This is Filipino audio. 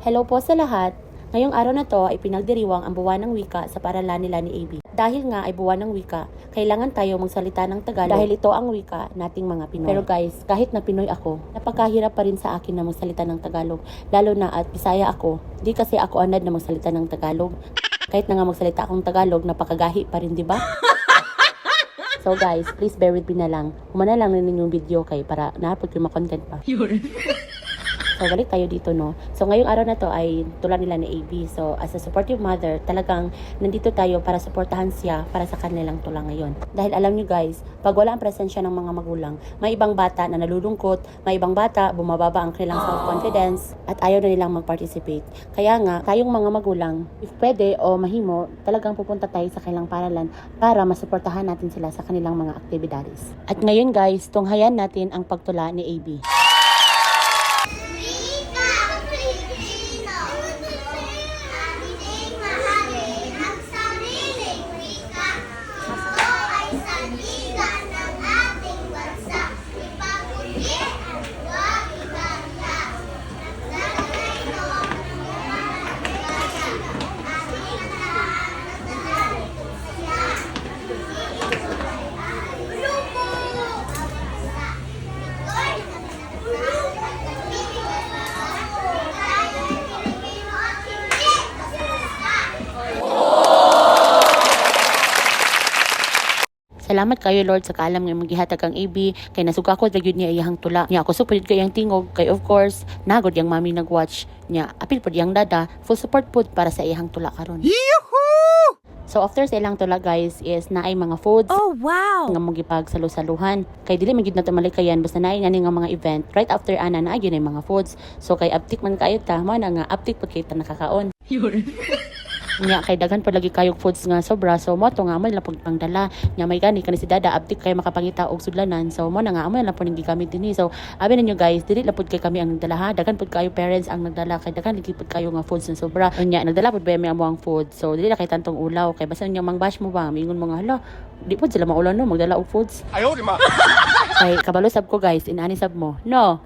Hello po sa lahat. Ngayong araw na to ay pinagdiriwang ang buwan ng wika sa paralan nila ni AB. Dahil nga ay buwan ng wika, kailangan tayo magsalita ng Tagalog dahil ito ang wika nating mga Pinoy. Pero guys, kahit na Pinoy ako, napakahirap pa rin sa akin na magsalita ng Tagalog. Lalo na at Bisaya ako, di kasi ako anad na magsalita ng Tagalog. Kahit na nga magsalita akong Tagalog, napakagahi pa rin, di ba? So guys, please bear with me na lang. Humana lang na ninyong video kay para naapod yung content pa. So, balik tayo dito, no? So, ngayong araw na to ay tulad nila ni AB. So, as a supportive mother, talagang nandito tayo para supportahan siya para sa kanilang tulang ngayon. Dahil alam nyo guys, pag wala ang presensya ng mga magulang, may ibang bata na nalulungkot, may ibang bata bumababa ang kanilang self-confidence at ayaw na nilang mag-participate. Kaya nga, tayong mga magulang, if pwede o mahimo, talagang pupunta tayo sa kanilang paralan para masuportahan natin sila sa kanilang mga aktibidades. At ngayon guys, tunghayan natin ang pagtula ni AB. Salamat kayo Lord sa kaalam nga magihatag ang AB kay nasuga ko gyud niya iyang tula. Niya ako supod kay iyang tingog kay of course nagod yang mami nagwatch niya. Apil pod yang dada full support pod para sa iyang tula karon. So after sa ilang tula guys is naay mga foods Oh, wow! nga mo gipag salu-saluhan. Kay dili man gyud na malikayan basta naay nga nga mga event right after ana na gyud ay mga foods. So kay uptik man kayo ta mo na nga uptik pud kay ta nakakaon. nya kay daghan pa lagi kayog foods nga sobra. So mo to nga amoy lang pagpangdala nya may gani kani si dada abdi kay makapangita og sudlanan. So mo na nga amoy lang po ning gigamit dinhi eh. so abi ninyo guys dili lapod kay kami ang nagdala ha? Daghan pud kayo parents ang nagdala kay daghan lagi pud kayo nga foods na sobra. Nya nagdala pud ba mi amo ang food so dili na kay tantong ulaw. Kay basta ninyo mang bash mo ba? Mingon mo nga hala di pud sila maulaw no? Magdala og foods. Ayo di ma. Kay kabalo sab ko guys inani sab mo no.